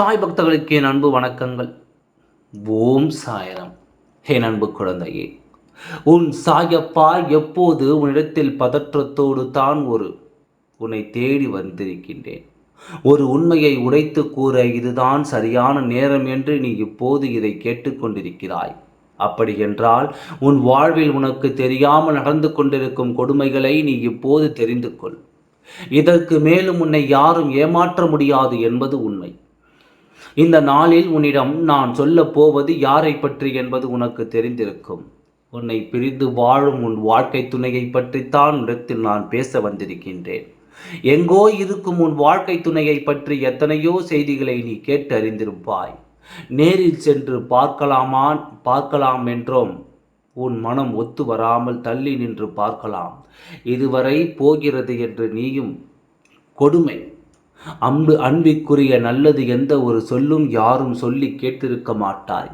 சாய் பக்தர்களுக்கு என் அன்பு வணக்கங்கள். ஓம் சாயரம். என் அன்பு குழந்தையே உன் சாயப்பா எப்போது உன்னிடத்தில் பதற்றத்தோடு தான் ஒரு உன்னை தேடி வந்திருக்கின்றேன். ஒரு உண்மையை உடைத்து கூற இதுதான் சரியான நேரம் என்று நீ இப்போது இதை கேட்டுக்கொண்டிருக்கிறாய். அப்படி என்றால் உன் வாழ்வில் உனக்கு தெரியாமல் நடந்து கொண்டிருக்கும் கொடுமைகளை நீ இப்போது தெரிந்து கொள். இதற்கு மேலும் உன்னை யாரும் ஏமாற்ற முடியாது என்பது உண்மை. இந்த நாளில் உன்னிடம் நான் சொல்லப் போவது யாரை பற்றி என்பது உனக்கு தெரிந்திருக்கும். உன்னை பிரிந்து வாழும் உன் வாழ்க்கை துணையை பற்றித்தான் இடத்தில் நான் பேச வந்திருக்கின்றேன். எங்கோ இருக்கும் உன் வாழ்க்கை துணையை பற்றி எத்தனையோ செய்திகளை நீ கேட்டு அறிந்திருப்பாய் நேரில் சென்று பார்க்கலாமா பார்க்கலாம் என்றோம் உன் மனம் ஒத்து வராமல் தள்ளி நின்று பார்க்கலாம். இதுவரை போகிறது என்று நீயும் கொடுமை. அன்பு அன்பிற்குரிய நல்லது எந்த ஒரு சொல்லும் யாரும் சொல்லி கேட்டிருக்க மாட்டாய்.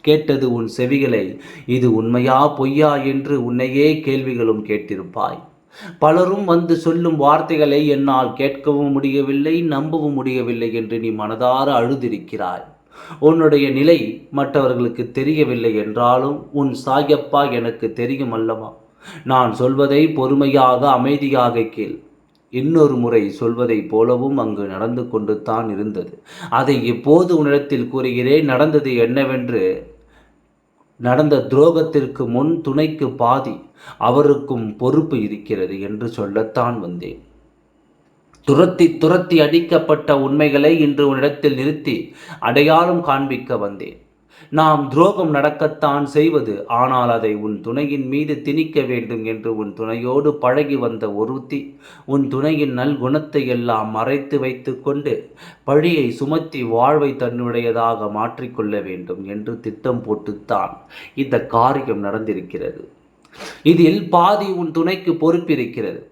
கேட்டது உன் செவிகளை இது உண்மையா பொய்யா என்று உன்னையே கேள்விகளும் கேட்டிருப்பாய். பலரும் வந்து சொல்லும் வார்த்தைகளை என்னால் கேட்கவும் முடியவில்லை நம்பவும் முடியவில்லை என்று நீ மனதார அழுதிருக்கிறாய். உன்னுடைய நிலை மற்றவர்களுக்கு தெரியவில்லை என்றாலும் உன் சாயப்பா எனக்கு தெரியும் அல்லவா? நான் சொல்வதை பொறுமையாக அமைதியாக கேள். இன்னொரு முறை சொல்வதைப் போலவும் அங்கு நடந்து கொண்டு தான் இருந்தது. அதை எப்போது உன்னிடத்தில் கூறுகிறேன் நடந்தது என்னவென்று. நடந்த துரோகத்திற்கு முன் துணைக்கு பாதி அவருக்கும் பொறுப்பு இருக்கிறது என்று சொல்லத்தான் வந்தேன். துரத்தி துரத்தி அடிக்கப்பட்ட உண்மைகளை இன்று உன்னிடத்தில் நிறுத்தி அடையாளம் காண்பிக்க வந்தேன். நாம் துரோகம் நடக்கத்தான் செய்வது ஆனால் அதை உன் துணையின் மீது திணிக்க வேண்டும் என்று உன் துணையோடு பழகி வந்த ஒருத்தி உன் துணையின் நல்குணத்தை எல்லாம் மறைத்து வைத்து கொண்டு பழியை சுமத்தி வாழ்வை தன்னுடையதாக மாற்றிக்கொள்ள வேண்டும் என்று திட்டம் போட்டுத்தான் இந்த காரியம் நடந்திருக்கிறது. இதில் பாதி உன் துணைக்கு பொறுப்பிருக்கிறது.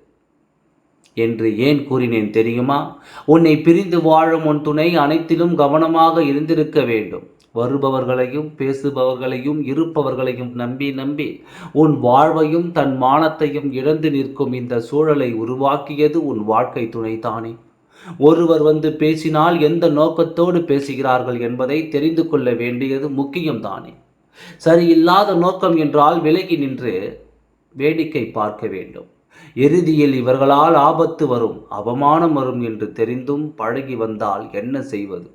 என்று ஏன் கூறினேன் தெரியுமா? உன்னை பிரிந்து வாழும் உன் துணை அனைத்திலும் கவனமாக இருந்திருக்க வேண்டும். வருபவர்களையும் பேசுபவர்களையும் இருப்பவர்களையும் நம்பி நம்பி உன் வாழ்வையும் தன் மானத்தையும் இழந்து நிற்கும் இந்த சூழலை உருவாக்கியது உன் வாழ்க்கை துணை தானே ஒருவர் வந்து பேசினால் எந்த நோக்கத்தோடு பேசுகிறார்கள் என்பதை தெரிந்து கொள்ள வேண்டியது முக்கியம்தானே. சரியில்லாத நோக்கம் என்றால் விலகி நின்று வேடிக்கை பார்க்க வேண்டும். இறுதியில் இவர்களால் ஆபத்து வரும் அவமானம் வரும் என்று தெரிந்தும் பழகி வந்தால் என்ன செய்வது?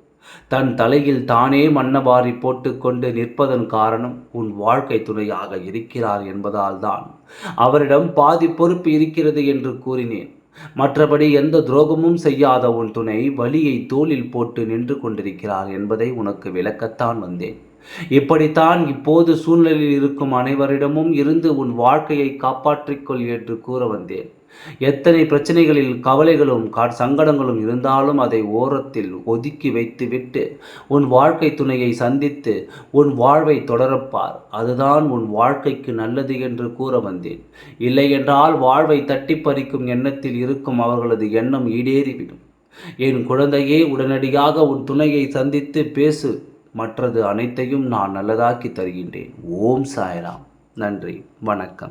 தன் தலையில் தானே மன்னவாரி போட்டுக்கொண்டு நிற்பதன் காரணம் உன் வாழ்க்கை துணையாக இருக்கிறார் என்பதால் தான். அவரிடம் பாதி பொறுப்பு இருக்கிறது என்று கூறினேன். மற்றபடி எந்த துரோகமும் செய்யாத உன் துணை வலியை தோளில் போட்டு நின்று கொண்டிருக்கிறார் என்பதை உனக்கு விளக்கத்தான் வந்தேன். இப்படித்தான் இப்போது சூழ்நிலையில் இருக்கும் அனைவரிடமும் இருந்து உன் வாழ்க்கையை காப்பாற்றிக்கொள் என்று கூற வந்தேன். எத்தனை பிரச்சனைகளில் கவலைகளும் சங்கடங்களும் இருந்தாலும் அதை ஓரத்தில் ஒதுக்கி வைத்துவிட்டு உன் வாழ்க்கை துணையை சந்தித்து உன் வாழ்வை தொடரப்பார். அதுதான் உன் வாழ்க்கைக்கு நல்லது என்று கூற வந்தேன். இல்லை என்றால் வாழ்வை தட்டி பறிக்கும் எண்ணத்தில் இருக்கும் அவர்களது எண்ணம் ஈடேறிவிடும். என் குழந்தையே உடனடியாக உன் துணையை சந்தித்து பேசு. மற்றது அனைத்தையும் நான் நல்லதாக்கி தருகின்றேன். ஓம் சாய்ராம். நன்றி. வணக்கம்.